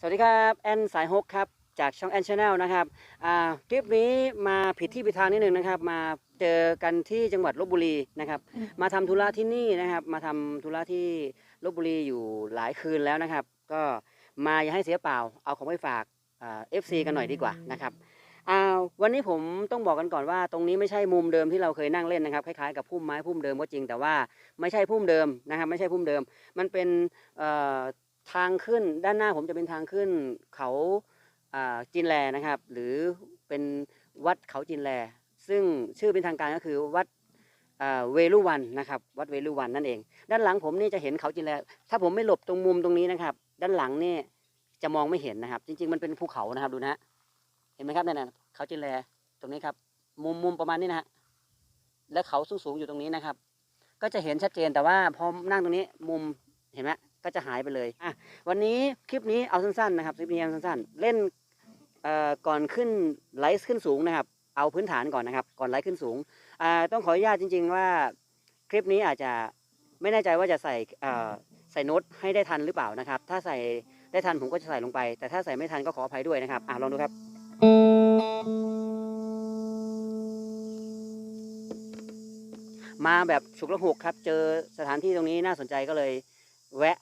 สวัสดีครับแอนสายฮกครับจากช่องแอนชาแนลนะครับอ่าคลิปนี้มาผิดที่ผิดทางนิดนึงนะครับ มาเจอกันที่จังหวัดลบบุรีนะครับ มาทำธุระที่นี่นะครับ มาทำธุระที่ลบบุรีอยู่หลายคืนแล้วนะครับ ก็มาอย่าให้เสียเปล่า เอาของไปฝากอ่าเอฟซีกันหน่อยดีกว่านะครับอ่าวันนี้ผมต้องบอกกันก่อนว่า ตรงนี้ไม่ใช่มุมเดิมที่เราเคยนั่งเล่นนะครับคล้ายๆกับพุ่มไม้พุ่มเดิมก็จริงแต่ว่าไม่ใช่พุ่มเดิมนะครับ ไม่ใช่พุ่มเดิม มันเป็นเอ่อ ทางขึ้นด้านหน้าผมจะเป็นทางขึ้นเขาจินแลนะครับ หรือเป็นวัดเขาจินแล ซึ่งชื่อเป็นทางการก็คือวัดเวลุวันนะครับ วัดเวลุวันนั่นเอง ด้านหลังผมนี่จะเห็นเขาจินแล ถ้าผมไม่หลบตรงมุมตรงนี้นะครับ ด้านหลังนี่จะมองไม่เห็นนะครับ จริง ๆ มันเป็นภูเขานะครับดูนะฮะเห็นไหมครับนั่นนะเขาจินแลตรงนี้ครับ มุมมุมประมาณนี้นะฮะและเขาสูงๆอยู่ตรงนี้นะครับ ก็จะเห็นชัดเจนแต่ว่าพอนั่งตรงนี้มุมเห็นไหม ก็จะหายไปเลยอะวันนี้คลิปนี้เอาสั้นๆนะครับคลิปนี้เอาสั้นๆ เล่นเอ่อก่อนขึ้นไลฟ์ขึ้นสูงนะครับ เอาพื้นฐานก่อนนะครับ ก่อนไลฟ์ขึ้นสูงอ่าต้องขออนุญาตจริง ๆ ว่าคลิปนี้อาจจะไม่แน่ใจว่าจะใส่เอ่อใส่โน้ตให้ได้ทันหรือเปล่านะครับ ถ้าใส่ได้ทันผมก็จะใส่ลงไป แต่ถ้าใส่ไม่ทันก็ขออภัยด้วยนะครับอะลองดูครับ มาแบบฉุกละหุกครับ เจอสถานที่ตรงนี้น่าสนใจก็เลย แวะ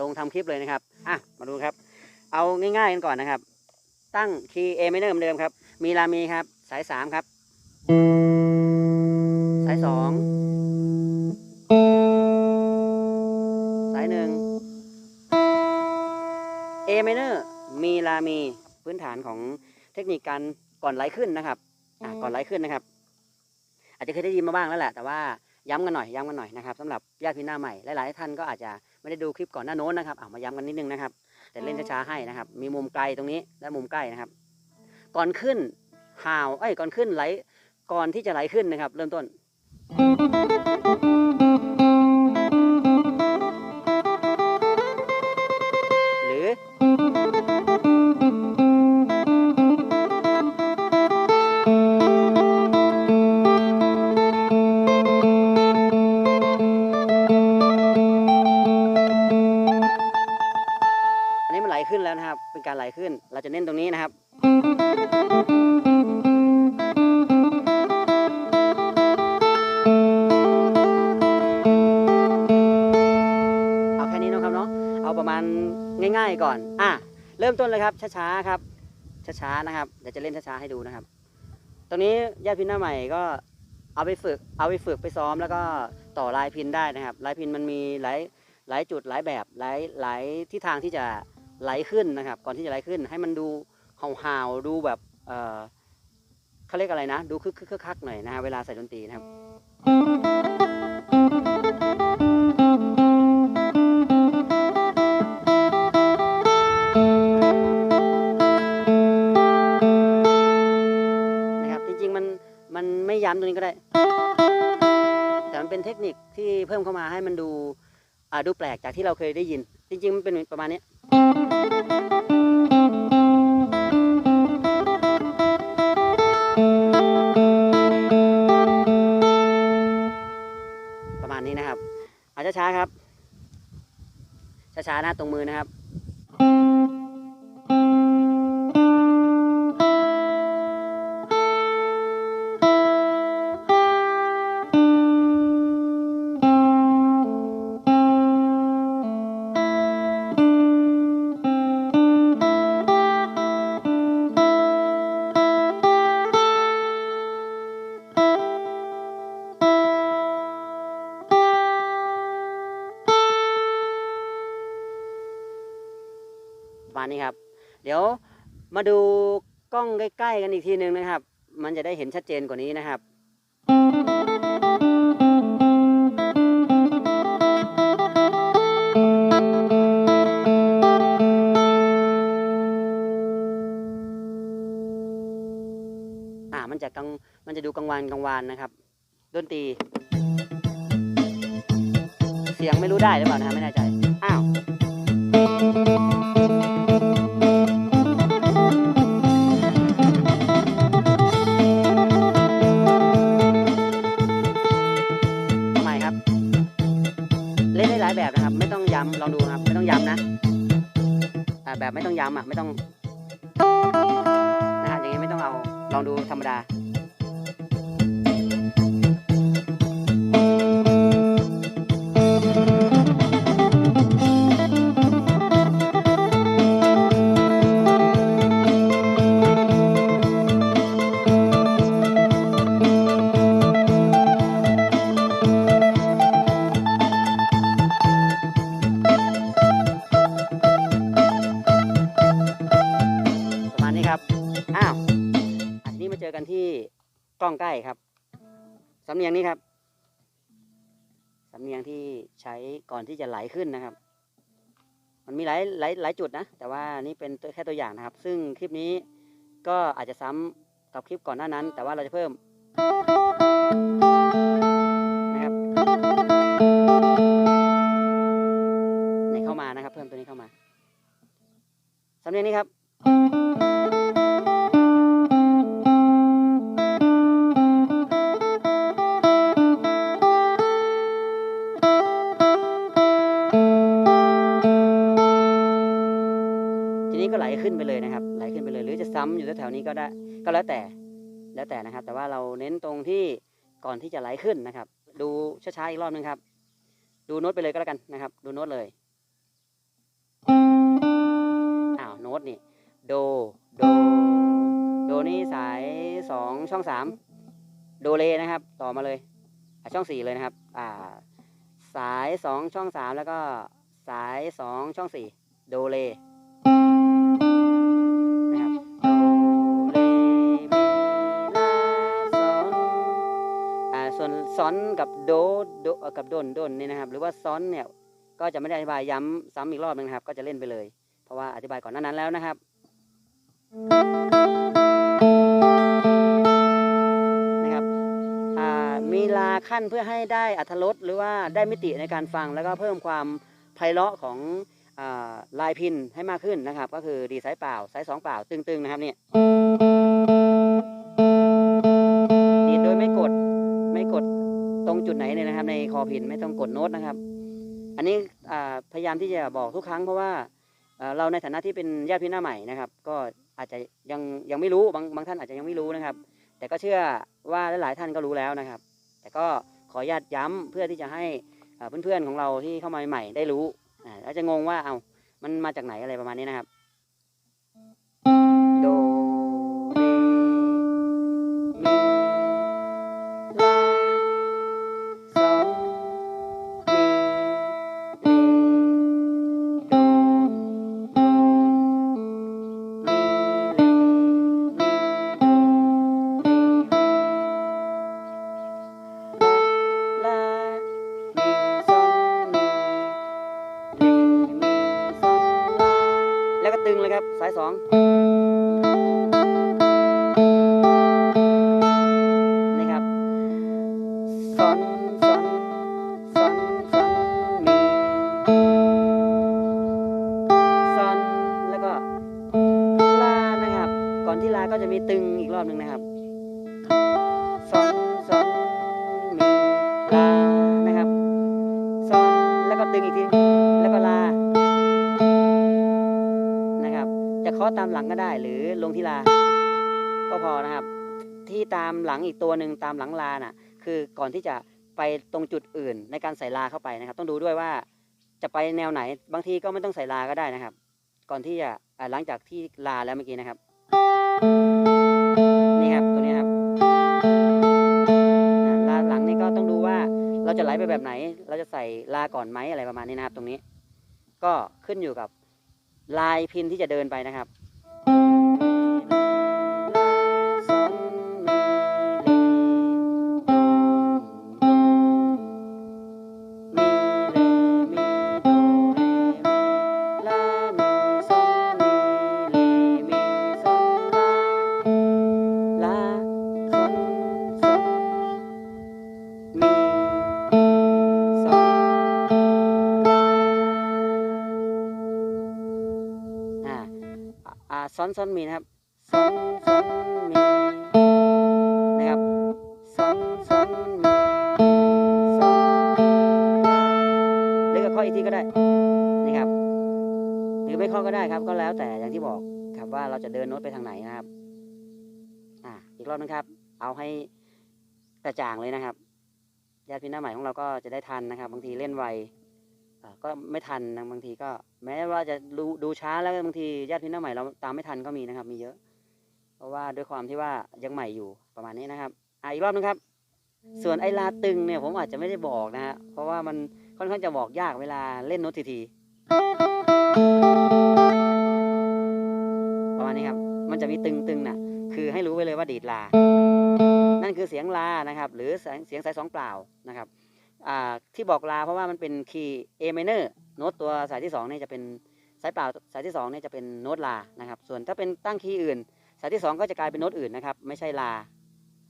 ลงทำคลิปเลยนะครับอะมาดูครับ เอาง่ายๆกันก่อนนะครับ ตั้งคีย์ A minor เหมือนเดิมครับ มีลามีครับ สายสามครับ สายสองสายหนึ่ง A minor มีลามีพื้นฐานของเทคนิคการก่อนไหลขึ้นนะครับอะก่อนไหลขึ้นนะครับ อาจจะเคยได้ยินมาบ้างแล้วแหละ แต่ว่าย้ำกันหน่อย ย้ำกันหน่อยนะครับสำหรับญาติพี่หน้าใหม่ หลาย ๆ ท่านก็อาจจะ ไม่ได้ดูคลิปก่อนหน้าโน้นนะครับเอามาย้ำกันนิดนึงนะครับ แต่เล่นช้าๆให้นะครับ มีมุมไกลตรงนี้และมุมใกล้นะครับ ก่อนขึ้นหาวเอ้ยก่อนขึ้นไหลก่อนที่จะไหลขึ้นนะครับ เริ่มต้น การไหลขึ้น เราจะเน้นตรงนี้นะครับเอาแค่นี้นะครับเนาะเอาประมาณง่าย ๆก่อนอะเริ่มต้นเลยครับช้าๆครับช้าๆนะครับเดี๋ยวจะเล่นช้าๆให้ดูนะครับ ตรงนี้ญาติพินหน้าใหม่ก็เอาไปฝึกเอาไปฝึกไปซ้อมแล้วก็ต่อลายพินได้นะครับ ลายพินมันมีหลายหลายจุดหลายแบบหลายหลายที่ทางที่จะ ไหลขึ้นนะครับ ก่อนที่จะไหลขึ้น ให้มันดูห่าวๆดูแบบเออเขาเรียกอะไรนะ ดูคึกคึกคักหน่อยนะฮะเวลาใส่ดนตรีนะครับนะครับจริงๆมันมันไม่ย้ำตรงนี้ก็ได้ แต่มันเป็นเทคนิคที่เพิ่มเข้ามาให้มันดูอ่าดูแปลกจากที่เราเคยได้ยิน จริงๆมันเป็นประมาณนี้ ช้าๆนะตรงมือนะครับ มาดูกล้องใกล้ๆกันอีกทีหนึ่งนะครับ มันจะได้เห็นชัดเจนกว่านี้นะครับอ่ามันจะกังมันจะดูกังวานกังวานนะครับดนตรี เสียงไม่รู้ได้หรือเปล่านะไม่แน่ใจ แบบไม่ต้องย้ำอะไม่ต้องนะฮะอย่างนี้ไม่ต้องเอาลองดูธรรมดาำเนียงนี้ครับ สำเนียงที่ใช้ก่อนที่จะไหลขึ้นนะครับ มันมีหลายหลายหลายจุดนะ แต่ว่านี่เป็นแค่ตัวอย่างนะครับ ซึ่งคลิปนี้ก็อาจจะซ้ำกับคลิปก่อนหน้านั้น แต่ว่าเราจะเพิ่มนะครับในเข้ามานะครับ เพิ่มตัวนี้เข้ามา สำเนียงนี้ครับ ก็ไหลขึ้นไปเลยนะครับ ไหลขึ้นไปเลย หรือจะซ้ำอยู่แถวๆนี้ก็ได้ก็แล้วแต่แล้วแต่นะครับ แต่ว่าเราเน้นตรงที่ก่อนที่จะไหลขึ้นนะครับ ดูช้าๆอีกรอบนึงครับ ดูโน้ตไปเลยก็แล้วกันนะครับ ดูโน้ตเลยอ้าวโน้ตนี่โดโดโดนี่สายสองช่องสามโดเลนะครับ ต่อมาเลยช่องสี่เลยนะครับ อ่า สายสองช่องสามแล้วก็สายสองช่องสี่โดเล ซอนกับโดโดกับโดนโดนนี่นะครับ หรือว่าซอนเนี่ยก็จะไม่ได้อธิบายย้ำซ้ำอีกรอบนึงนะครับ ก็จะเล่นไปเลย เพราะว่าอธิบายก่อนหน้านั้นแล้วนะครับนะครับมีลาขั้นเพื่อให้ได้อัธรสหรือว่าได้มิติในการฟังแล้วก็เพิ่มความไพเราะของอลายพินให้มากขึ้นนะครับ ก็คือดีสายเปล่าสายสองเปล่าตึงๆนะครับเนี่ยดีดโดยไม่กดไม่กด รงจุดไหนเลยนะครับ ในคอพินไม่ต้องกดโน้ตนะครับ อันนี้พยายามที่จะบอกทุกครั้งเพราะว่าเราในฐานะที่เป็นญาติพี่หน้าใหม่นะครับ ก็อาจจะยังยังไม่รู้บางบางท่านอาจจะยังไม่รู้นะครับ แต่ก็เชื่อว่าหลายๆท่านก็รู้แล้วนะครับ แต่ก็ขออนุญาตย้ำเพื่อที่จะให้เพื่อนๆของเราที่เข้ามาใหม่ได้รู้อาแล้วจะงงว่าเอามันมาจากไหนอะไรประมาณนี้นะครับ สายสอง หลังก็ได้ หรือลงที่ลา ก็พอนะครับ ที่ตามหลังอีกตัวหนึ่งตามหลังลาน่ะ คือก่อนที่จะไปตรงจุดอื่นในการใส่ลาเข้าไปนะครับ ต้องดูด้วยว่าจะไปแนวไหน บางทีก็ไม่ต้องใส่ลาก็ได้นะครับ ก่อนที่จะอ่าหลังจากที่ลาแล้วเมื่อกี้นะครับ นี่ครับตัวนี้ครับลาหลังนี่ก็ต้องดูว่าเราจะไหลไปแบบไหน เราจะใส่ลาก่อนไหมอะไรประมาณนี้นะครับ ตรงนี้ ก็ขึ้นอยู่กับลายพินที่จะเดินไปนะครับ อ่าซ้อนซ้อนมีนะครับซ้อนซ้อนมีนะครับซ้อนซ้อนมีซ้อนหรือก็ข้ออีกทีก็ได้นี่ครับหรือไม่เคาะก็ได้ครับ ก็แล้วแต่อย่างที่บอกครับว่าเราจะเดินโน้ตไปทางไหนนะครับ อ่าอีกรอบนึงครับ เอาให้กระจ่างเลยนะครับญาติพี่น้าใหม่ของเราก็จะได้ทันนะครับ บางทีเล่นไวอ่าก็ไม่ทันบางทีก็ แม้ว่าจะดูดูช้าแล้วบางทีญาติพี่น้าใหม่เราตามไม่ทันก็มีนะครับ มีเยอะ เพราะว่าด้วยความที่ว่ายังใหม่อยู่ประมาณนี้นะครับอ่าอีกรอบนึงครับ ส่วนไอ้ลาตึงเนี่ยผมอาจจะไม่ได้บอกนะฮะเพราะว่ามันค่อนข้างจะบอกยากเวลาเล่นโน้ตทีทีประมาณนี้ครับ มันจะมีตึงตึงๆน่ะ คือให้รู้ไว้เลยว่าดีดลา นั่นคือเสียงลานะครับ หรือเสียงเสียงสายสองเปล่านะครับอ่าที่บอกลาเพราะว่ามันเป็นคีย์ A minor โน้ตตัวสายที่สองเนี่ยจะเป็นสายเปล่าสายที่สองเนี่ยจะเป็นโน้ตลานะครับ ส่วนถ้าเป็นตั้งคีย์อื่น สายที่สองก็จะกลายเป็นโน้ตอื่นนะครับ ไม่ใช่ลา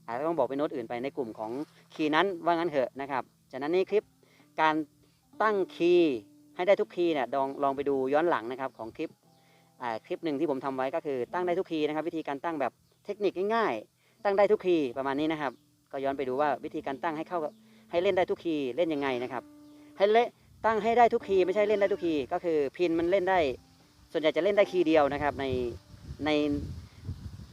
อาจจะต้องบอกเป็นโน้ตอื่นไปในกลุ่มของคีย์นั้นว่างั้นเถอะนะครับจากนั้นนี่คลิปการตั้งคีย์ให้ได้ทุกคีย์เนี่ยลองลองไปดูย้อนหลังนะครับของคลิปคลิปหนึ่งที่ผมทำไว้ก็คือตั้งได้ทุกคีย์นะครับ วิธีการตั้งแบบเทคนิคง่ายๆ ตั้งได้ทุกคีย์ประมาณนี้นะครับ ก็ย้อนไปดูว่าวิธีการตั้งให้เข้าให้เล่นได้ทุกคีย์เล่นยังไงนะครับ ให้เล่น ตั้งให้ได้ทุกคีย์ไม่ใช่เล่นได้ทุกคีย์ก็คือพินมันเล่นได้ ส่วนใหญ่จะเล่นได้คีย์เดียวนะครับ ในใน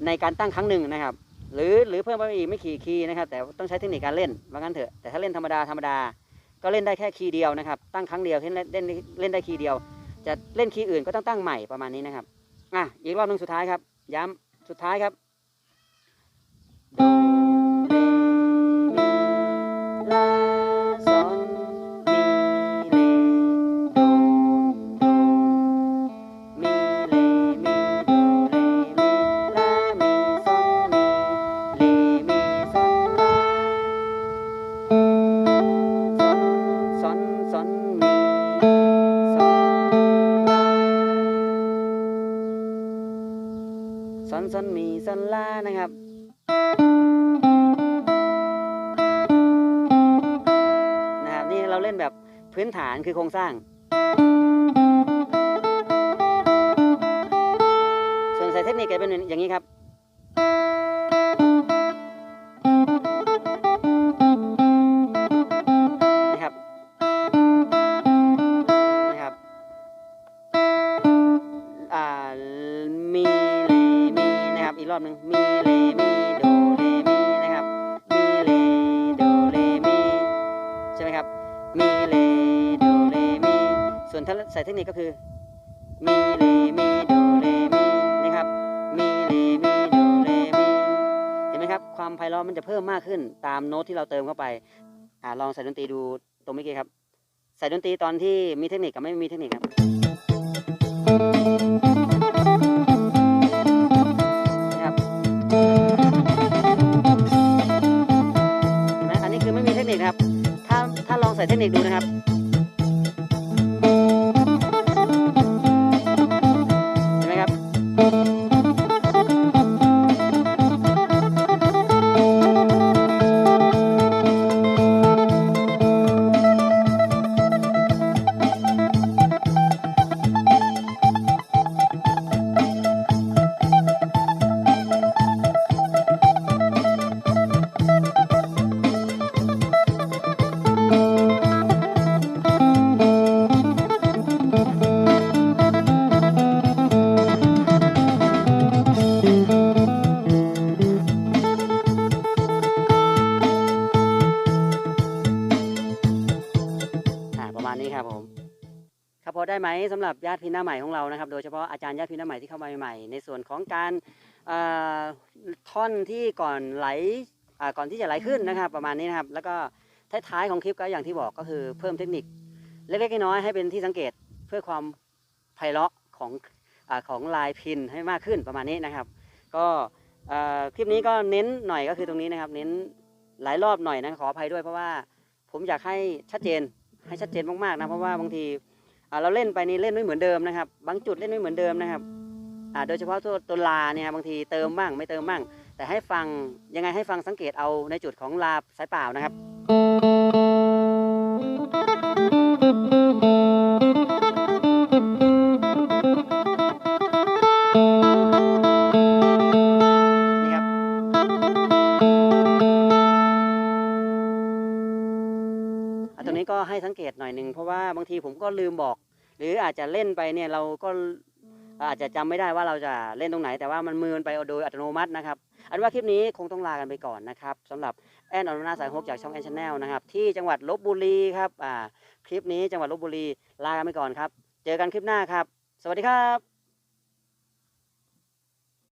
ในการตั้งครั้งหนึ่งนะครับ หรือหรือเพิ่มไปอีกไม่กี่คีย์นะครับ แต่ต้องใช้เทคนิคการเล่นว่างั้นเถอะแต่ถ้าเล่นธรรมดาธรรมดาก็เล่นได้แค่คีย์เดียวนะครับ ตั้งครั้งเดียวเล่นเล่นเล่นได้คีย์เดียว จะเล่นคีย์อื่นก็ต้องตั้งใหม่ประมาณนี้นะครับอะอีกรอบหนึ่งสุดท้ายครับ ย้ำสุดท้ายครับ ซอนมีซอนลานะครับนะครับนี่เราเล่นแบบพื้นฐานคือโครงสร้าง ส่วนสายเทคนิคจะเป็นอย่างนี้ครับ อบหนึ่งมีเลมีโดเลมีนะครับมีเลโดเลมีใช่ไหมครับมีเลโดเลมีส่วนถ้าใส่เทคนิคก็คือมีเลมีโดเลมีนะครับมีเลมีโดเลมีเห็นไหมครับความไพเราะมันจะเพิ่มมากขึ้นตามโน้ตที่เราเติมเข้าไปอ่าลองใส่ดนตรีดูตรงเมื่อกี้ครับ ใส่ดนตรีตอนที่มีเทคนิคกับไม่มีเทคนิคครับนะครับ คนิคดูนะครับ ครับผม ครับพอได้ไหมสำหรับญาติพี่น้าใหม่ของเรานะครับ โดยเฉพาะอาจารย์ญาติพี่น้าใหม่ที่เข้ามาใหม่ในส่วนของการท่อนที่ก่อนไหลก่อนที่จะไหลขึ้นนะครับ ประมาณนี้นะครับ แล้วก็ท้ายๆของคลิปก็อย่างที่บอกก็คือเพิ่มเทคนิคเล็กๆน้อยๆให้เป็นที่สังเกตเพื่อความไพเราะของอของลายพินให้มากขึ้นประมาณนี้นะครับ ก็คลิปนี้ก็เน้นหน่อยก็คือตรงนี้นะครับ เน้นหลายรอบหน่อยนะขออภัยด้วยเพราะว่าผมอยากให้ชัดเจน ให้ชัดเจนมากๆนะเพราะว่าบางทีอ่าเราเล่นไปนี่เล่นไม่เหมือนเดิมนะครับ บางจุดเล่นไม่เหมือนเดิมนะครับอ่าโดยเฉพาะตัวตัวลาเนี่ยครับบางทีเติมบ้างไม่เติมบ้าง แต่ให้ฟังยังไงให้ฟังสังเกตเอาในจุดของลาสายเปล่านะครับ ให้สังเกตหน่อยหนึ่งเพราะว่าบางทีผมก็ลืมบอก หรืออาจจะเล่นไปเนี่ยเราก็อาจจะจำไม่ได้ว่าเราจะเล่นตรงไหน แต่ว่ามันมือมันไปโดยอัตโนมัตินะครับ อันว่าคลิปนี้คงต้องลากันไปก่อนนะครับสำหรับแอนอนุนาสายฮกจากช่องแอนชาแนลนะครับที่จังหวัดลบบุรีครับอ่าคลิปนี้จังหวัดลบบุรีลากันไปก่อนครับ เจอกันคลิปหน้าครับ สวัสดีครับ